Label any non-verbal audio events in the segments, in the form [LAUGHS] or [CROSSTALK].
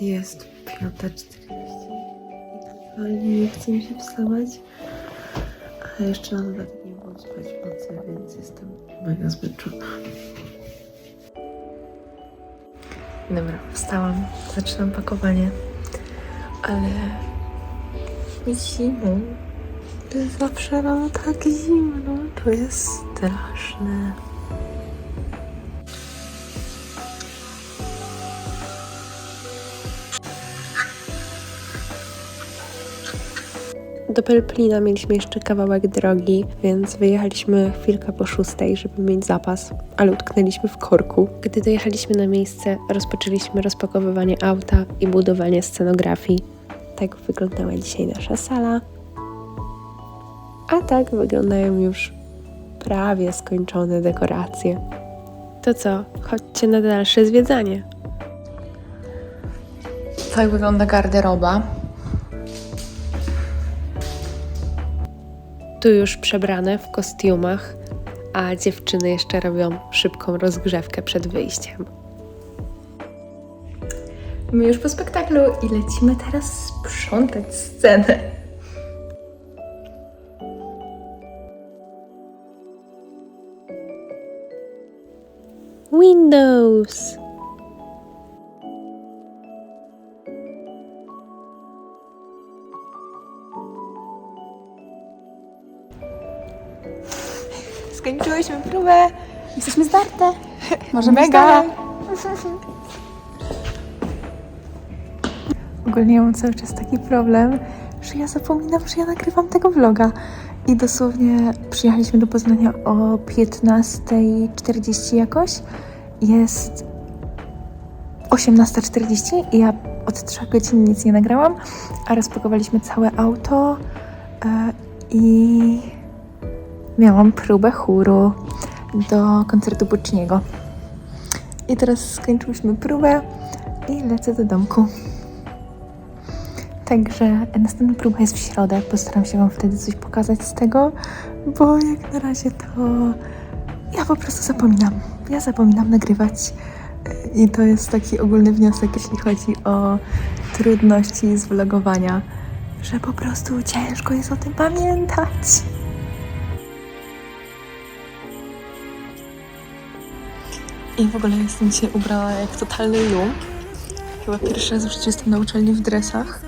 Jest 5.40 ale nie chce mi się wstawać. A jeszcze na dodatek nie mogłam spać w nocy, więc jestem mega zmęczona. Dobra, wstałam, zaczynam pakowanie, ale zimą. Zawsze mam tak zimno, to jest straszne. Do Pelplina mieliśmy jeszcze kawałek drogi, więc wyjechaliśmy chwilkę po szóstej, żeby mieć zapas, ale utknęliśmy w korku. Gdy dojechaliśmy na miejsce, rozpoczęliśmy rozpakowywanie auta i budowanie scenografii. Tak wyglądała dzisiaj nasza sala. A tak wyglądają już prawie skończone dekoracje. To co, chodźcie na dalsze zwiedzanie. Tak wygląda garderoba. Tu już przebrane w kostiumach, a dziewczyny jeszcze robią szybką rozgrzewkę przed wyjściem. My już po spektaklu i lecimy teraz sprzątać scenę. Windows! Skończyłyśmy próbę. Jesteśmy zdarte. [LAUGHS] Może Mega. [LAUGHS] Ogólnie ja mam cały czas taki problem, że ja zapominam, że ja nagrywam tego vloga. I dosłownie przyjechaliśmy do Poznania o 15.40 jakoś. Jest 18.40 i ja od 3 godzin nic nie nagrałam, a rozpakowaliśmy całe auto e, i miałam próbę chóru do koncertu Bucciniego. I teraz skończyłyśmy próbę i lecę do domku. Także następna próba jest w środę. Postaram się Wam wtedy coś pokazać z tego, bo jak na razie to ja po prostu zapominam. Ja zapominam nagrywać. I to jest taki ogólny wniosek, jeśli chodzi o trudności z vlogowania, że po prostu ciężko jest o tym pamiętać. I w ogóle jestem dzisiaj ubrana jak totalny lu. Chyba pierwszy raz w życiu jestem na uczelni w dresach.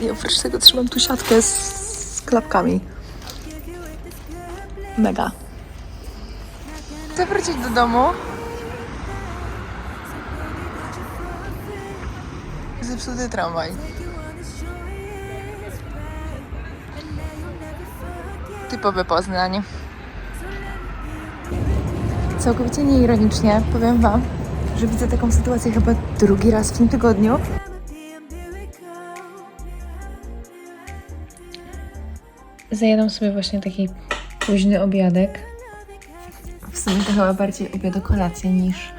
I oprócz tego trzymam tu siatkę z, z klapkami. Mega. Chcę wrócić do domu. Zepsuty tramwaj. Typowe Poznań. Całkowicie nieironicznie powiem Wam, że widzę taką sytuację chyba drugi raz w tym tygodniu. Zajadam sobie właśnie taki późny obiadek. W sumie to chyba bardziej obiad o kolację niż,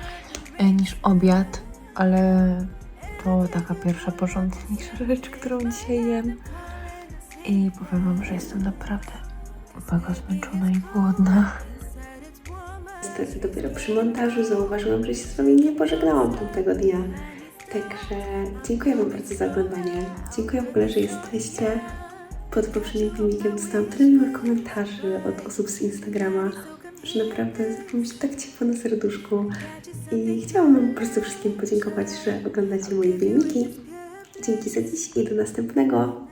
e, niż obiad, ale to taka pierwsza porządniejsza [LAUGHS] rzecz, którą dzisiaj jem. I powiem Wam, że jestem naprawdę mega zmęczona i głodna. Niestety dopiero przy montażu zauważyłam, że się z Wami nie pożegnałam tamtego dnia. Także dziękuję Wam bardzo za oglądanie. Dziękuję w ogóle, że jesteście. Pod poprzednim filmikiem dostałam tyle miłych komentarzy od osób z Instagrama, że naprawdę mi się tak ciepło na serduszku. I chciałam Wam po prostu wszystkim podziękować, że oglądacie moje filmiki. Dzięki za dziś i do następnego.